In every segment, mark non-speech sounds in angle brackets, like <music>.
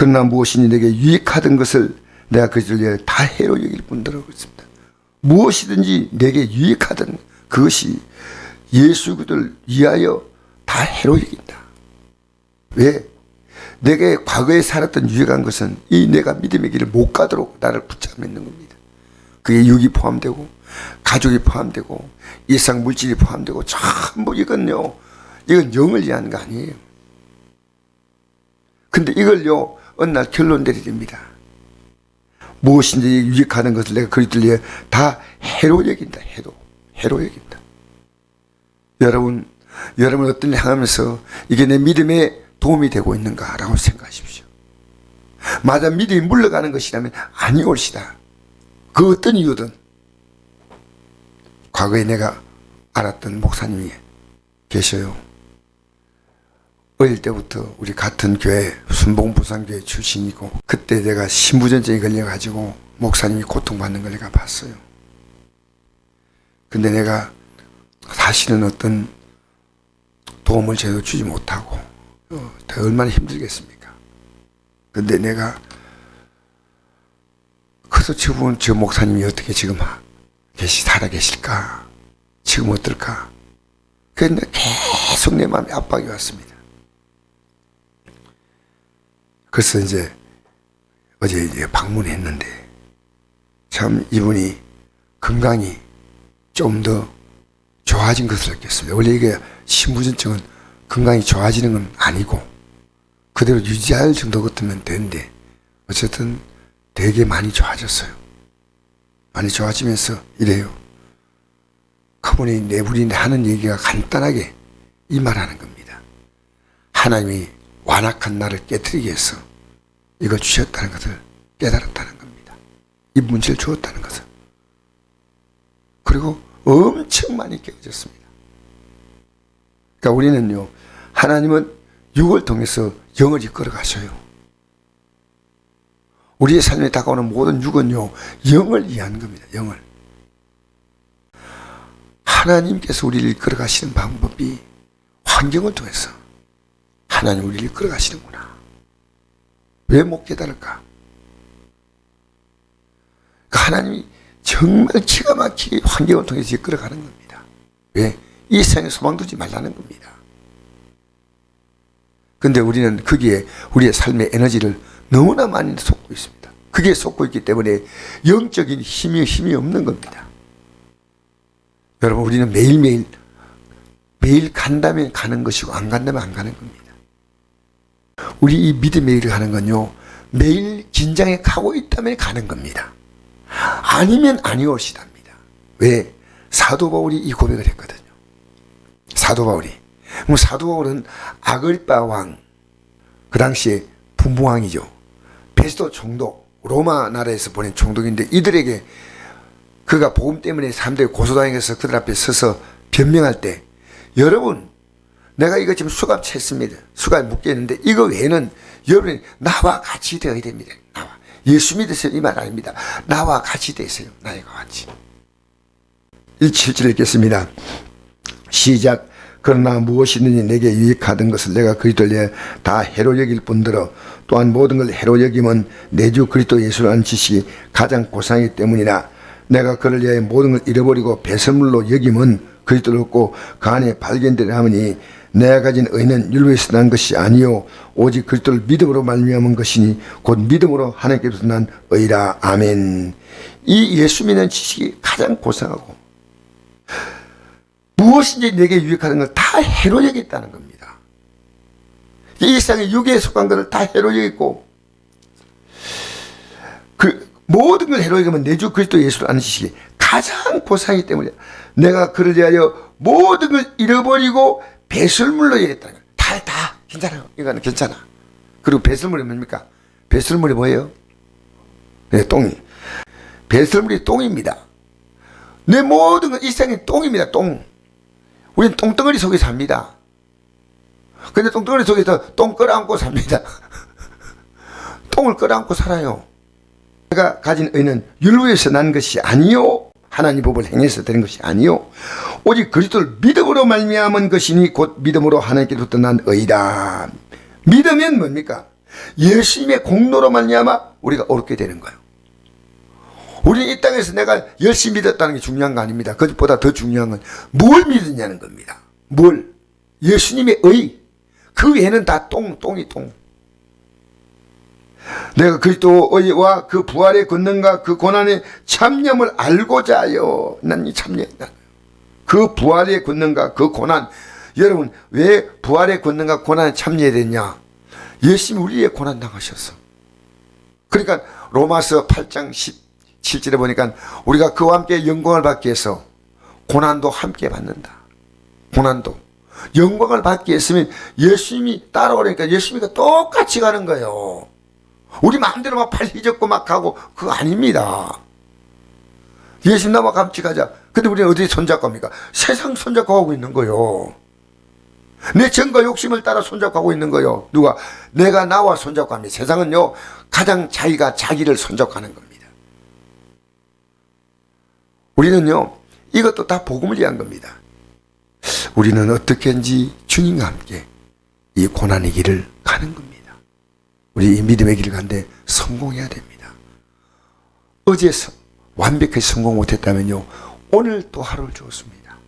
그러나 무엇이니 내게 유익하던 것을 내가 그것을 위해 다 해로 여길 뿐더러 그렇습니다. 무엇이든지 내게 유익하던 그것이 예수 그들 위하여 다 해로 여긴다. 왜? 내게 과거에 살았던 유익한 것은 이 내가 믿음의 길을 못 가도록 나를 붙잡고 있는 겁니다. 그게 육이 포함되고 가족이 포함되고 일상 물질이 포함되고 전부 이건요. 이건 영을 위한 거 아니에요. 근데 이걸요. 어느 날 결론 내리됩니다. 무엇인지 유익하는 것을 내가 그리스도를 위해 다 해로 여긴다. 해로. 해로 여긴다. 여러분, 여러분 어떤 일 향하면서 이게 내 믿음에 도움이 되고 있는가라고 생각하십시오. 맞아 믿음이 물러가는 것이라면 아니 옳시다. 그 어떤 이유든 과거에 내가 알았던 목사님이 계셔요. 어릴 때부터 우리 같은 교회 순봉부산교회 출신이고 그때 내가 신부전증에 걸려가지고 목사님이 고통받는 걸 내가 봤어요. 근데 내가 사실은 어떤 도움을 제대로 주지 못하고 어, 얼마나 힘들겠습니까? 근데 내가 그래서 지금은 저 목사님이 어떻게 지금 계시 살아 계실까? 지금 어떨까? 그런데 계속 내 마음에 압박이 왔습니다. 그래서 이제 어제 이제 방문했는데 참 이분이 건강이 좀 더 좋아진 것을 느꼈습니다. 원래 이게 신부전증은 건강이 좋아지는 건 아니고 그대로 유지할 정도 같으면 되는데 어쨌든 되게 많이 좋아졌어요. 많이 좋아지면서 이래요. 그분이 내부인데 하는 얘기가 간단하게 이 말하는 겁니다. 하나님이 완악한 나를 깨뜨리기 위해서 이걸 주셨다는 것을 깨달았다는 겁니다. 이 문제를 주었다는 것을. 그리고 엄청 많이 깨어졌습니다. 그러니까 우리는요, 하나님은 육을 통해서 영을 이끌어 가셔요. 우리의 삶에 다가오는 모든 육은요, 영을 위한 겁니다. 영을. 하나님께서 우리를 이끌어 가시는 방법이 환경을 통해서 하나님 우리를 이끌어 가시는구나. 왜 못 깨달을까? 그 하나님이 정말 기가 막히게 환경을 통해서 이끌어 가는 겁니다. 왜? 이 세상에 소망 두지 말라는 겁니다. 근데 우리는 거기에 우리의 삶의 에너지를 너무나 많이 쏟고 있습니다. 그게 쏟고 있기 때문에 영적인 힘이 힘이 없는 겁니다. 여러분 우리는 매일매일 매일 간다면 가는 것이고 안 간다면 안 가는 겁니다. 우리 이 믿음의 일을 하는 건요. 매일 긴장해 가고 있다면 가는 겁니다. 아니면 아니올시답니다. 왜? 사도 바울이 이 고백을 했거든요. 사도 바울이. 그럼 사도 바울은 아그리파 왕, 그 당시에 분부왕이죠. 베스도 총독, 로마 나라에서 보낸 총독인데 이들에게 그가 복음 때문에 사람들이 고소당해서 그들 앞에 서서 변명할 때 여러분 내가 이거 지금 수갑 챘습니다. 수갑 묶였는데 이거 외에는 여러분이 나와 같이 되어야 됩니다. 나와. 예수 믿으세요. 이 말 아닙니다. 나와 같이 되세요. 나와 같이. 177 읽겠습니다. 시작. 그러나 무엇이든지 내게 유익하던 것을 내가 그리스도를 위해 다 해로 여길 뿐더러 또한 모든 걸 해로 여김은 내 주 그리스도 예수라는 지식이 가장 고상이기 때문이라 내가 그를 위하여 모든 걸 잃어버리고 배설물로 여김은 그리스도를 얻고 그 안에 발견되려 하니 내가 가진 의는 율로에서 난 것이 아니요. 오직 그리스도를 믿음으로 말미암은 것이니 곧 믿음으로 하나님께서 난 의라. 아멘. 이 예수 믿는 지식이 가장 고상하고 무엇인지 내게 유익하는 걸 다 해로 여겼다는 겁니다. 이 세상에 육에 속한 것을 다 해로 여겼고 그 모든 걸 해로 여기면 내주 그리스도 예수를 아는 지식이 가장 고상이기 때문에 내가 그를 위하여 모든 걸 잃어버리고 배설물로 여겼다는 거예요. 다, 다 괜찮아요. 이거는 괜찮아. 그리고 배설물이 뭡니까? 배설물이 뭐예요? 네, 똥이. 배설물이 똥입니다. 내 모든 건이 세상에 똥입니다. 똥. 우리는 똥덩어리 속에 삽니다. 근데 똥덩어리 속에서 똥 끌어안고 삽니다. <laughs> 똥을 끌어안고 살아요. 내가 가진 의는 율로에서 난 것이 아니요 하나님 법을 행해서 되는 것이 아니요 오직 그리스도를 믿음으로 말미암은 것이니 곧 믿음으로 하나님께로부터 난 의다. 믿으면 뭡니까? 예수님의 공로로 말미암아 우리가 옳게 되는 거예요. 우리는 이 땅에서 내가 열심히 믿었다는 게 중요한 거 아닙니다. 그것보다 더 중요한 건 뭘 믿느냐는 겁니다. 뭘? 예수님의 의. 그 외에는 다 똥, 똥이 똥. 내가 그리스도의와 그 부활의 권능과 그 고난의 참념을 알고자 하여 난 이 참여했다. 그 부활의 권능과 그 고난 여러분 왜 부활의 권능과 고난에 참여해야 되냐? 예수님이 우리의 고난 당하셨어. 그러니까 로마서 8장 17절에 보니까 우리가 그와 함께 영광을 받기 위해서 고난도 함께 받는다. 고난도. 영광을 받기 위해서면 예수님이 따라오니까 예수님과 똑같이 가는 거예요. 우리 마음대로 막팔 휘젓고 막 하고 그거 아닙니다. 예수님 나와 가자. 근데 우리는 어디 손잡고 합니까? 세상 손잡고 하고 있는 거요. 내 정과 욕심을 따라 손잡고 하고 있는 거요. 누가? 내가 나와 손잡고 합니다. 세상은요, 가장 자기가 자기를 손잡고 하는 겁니다. 우리는요, 이것도 다 복음을 위한 겁니다. 우리는 어떻게인지 주님과 함께 이 고난의 길을 가는 겁니다. 우리 이 믿음의 길을 가는데 성공해야 됩니다. 어제 서- 완벽하게 성공 못했다면요, 오늘 또 하루를 주었습니다.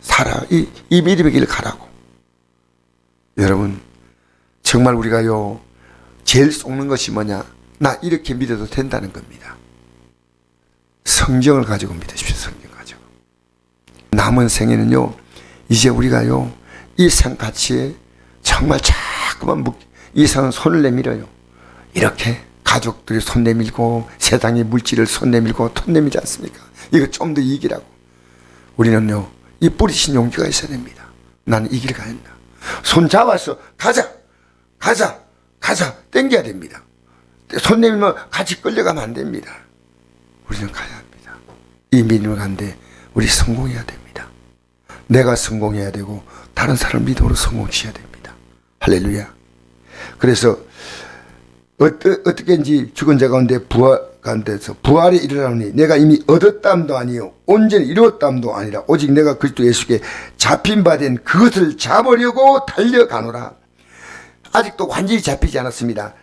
살아, 이, 이 믿음의 길을 가라고. 여러분, 정말 우리가요, 제일 속는 것이 뭐냐? 나 이렇게 믿어도 된다는 겁니다. 성경을 가지고 믿으십시오, 성경 가지고. 남은 생에는요, 이제 우리가요, 이 생 가치에 정말 자꾸만 묵, 이 생은 손을 내밀어요. 이렇게 가족들이 손 내밀고 세상의 물질을 손 내밀고 손 내밀지 않습니까? 이거 좀 더 이기라고. 우리는요, 이 뿌리신 용기가 있어야 됩니다. 나는 이 길을 가야 한다. 손 잡아서 가자, 가자, 가자, 땡겨야 됩니다. 손 내밀면 같이 끌려가면 안 됩니다. 우리는 가야 합니다. 이 믿음을 간데 우리 성공해야 됩니다. 내가 성공해야 되고 다른 사람 믿음으로 성공시켜야 됩니다. 할렐루야. 그래서 어떠, 어떻게인지 죽은 자 가운데 부활 가운데서 부활이 일어나니 내가 이미 얻었담도 아니요 온전히 이루었담도 아니라 오직 내가 그리스도 예수께 잡힌 바 된 그것을 잡으려고 달려가노라. 아직도 완전히 잡히지 않았습니다.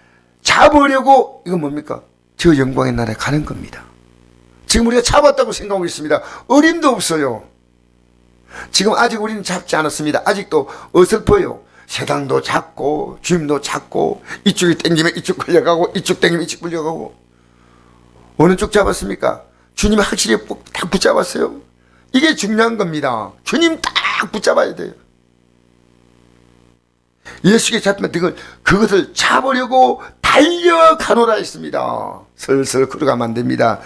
잡으려고 이건 뭡니까? 저 영광의 나라에 가는 겁니다. 지금 우리가 잡았다고 생각하고 있습니다. 어림도 없어요. 지금 아직 우리는 잡지 않았습니다. 아직도 어설퍼요. 세상도 잡고 주임도 잡고 이쪽이 땡기면 이쪽 걸려가고 이쪽 땡기면 이쪽 걸려가고 어느 쪽 잡았습니까? 주님 확실히 딱 붙잡았어요. 이게 중요한 겁니다. 주님 딱 붙잡아야 돼요. 예수께 잡히면 그걸, 그것을 잡으려고 달려가노라 했습니다. 슬슬 걸어가면 안 됩니다.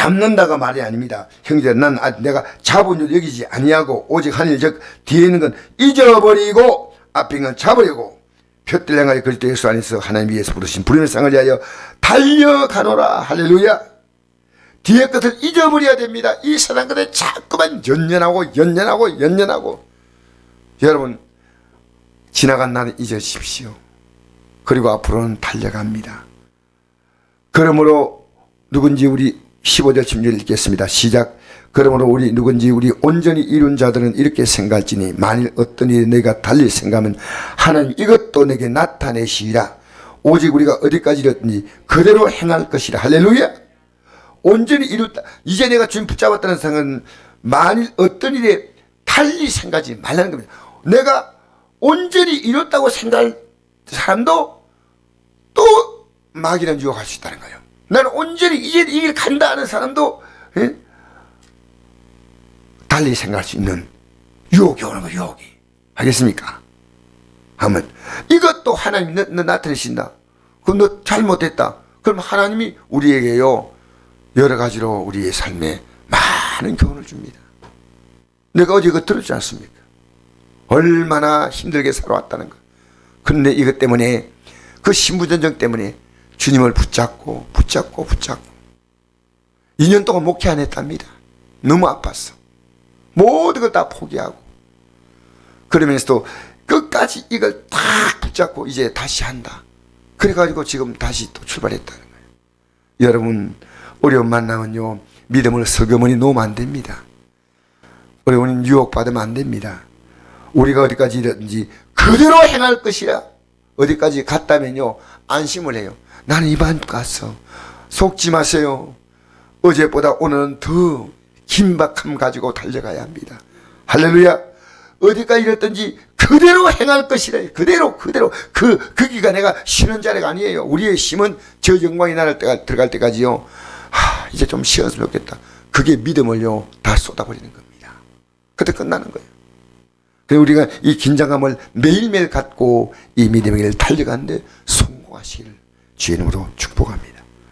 잡는다가 말이 아닙니다. 형제, 난 아직 내가 잡은 줄 여기지 아니하고 오직 하늘 즉 뒤에 있는 건 잊어버리고 앞에 있는 건 잡으려고 표들량하여 그리스도 예수 안에서 하나님 위에서 부르신 부름의 상을 위하여 달려가노라 할렐루야. 뒤에 것을 잊어버려야 됩니다. 이 세상 것에 자꾸만 연연하고 연연하고 연연하고 여러분 지나간 날은 잊으십시오. 그리고 앞으로는 달려갑니다. 그러므로 누군지 우리 15절 16절 읽겠습니다. 시작. 그러므로 우리 누군지 우리 온전히 이룬 자들은 이렇게 생각할지니 만일 어떤 일이 내가 달릴 생각하면 하나님 이것도 내게 나타내시리라. 오직 우리가 어디까지 이뤘든지 그대로 행할 것이라. 할렐루야. 온전히 이뤘다. 이제 내가 주님 붙잡았다는 생각은 만일 어떤 일에 달리 생각하지 말라는 겁니다. 내가 온전히 이뤘다고 생각할 사람도 또 마귀는 유혹할 수 있다는 거예요. 나는 온전히 이제 이 길 간다 하는 사람도 예? 달리 생각할 수 있는 유혹이 오는 거예요. 유혹이. 알겠습니까? 하면 이것도 하나님 너, 너 나타내신다. 그럼 너 잘못했다. 그럼 하나님이 우리에게요 여러 가지로 우리의 삶에 많은 교훈을 줍니다. 내가 어제 이거 들었지 않습니까? 얼마나 힘들게 살아왔다는 거. 그런데 이것 때문에 그 신부전쟁 때문에 주님을 붙잡고 붙잡고 붙잡고 2년 동안 목회 안 했답니다. 너무 아팠어. 모든 걸 다 포기하고 그러면서도 끝까지 이걸 다 붙잡고 이제 다시 한다. 그래가지고 지금 다시 또 출발했다는 거예요. 여러분 어려운 만나면요 믿음을 서ገ머니 놓으면 안 됩니다. 어려운 유혹 받으면 안 됩니다. 우리가 어디까지 이르든지 그대로 행할 것이라 어디까지 갔다면요 안심을 해요. 나는 이만 갔어. 속지 마세요. 어제보다 오늘은 더 긴박함 가지고 달려가야 합니다. 할렐루야. 어디까지 이랬든지 그대로 행할 것이래. 그대로 그대로 그 거기가 내가 쉬는 자리가 아니에요. 우리의 힘은 저 영광의 나라를 때가- 들어갈 때까지요. 하, 이제 좀 쉬었으면 좋겠다. 그게 믿음을요 다 쏟아버리는 겁니다. 그때 끝나는 거예요. 그래서 우리가 이 긴장감을 매일매일 갖고 이 믿음의 길을 달려가는데 성공하시기를 주의 이름으로 축복합니다.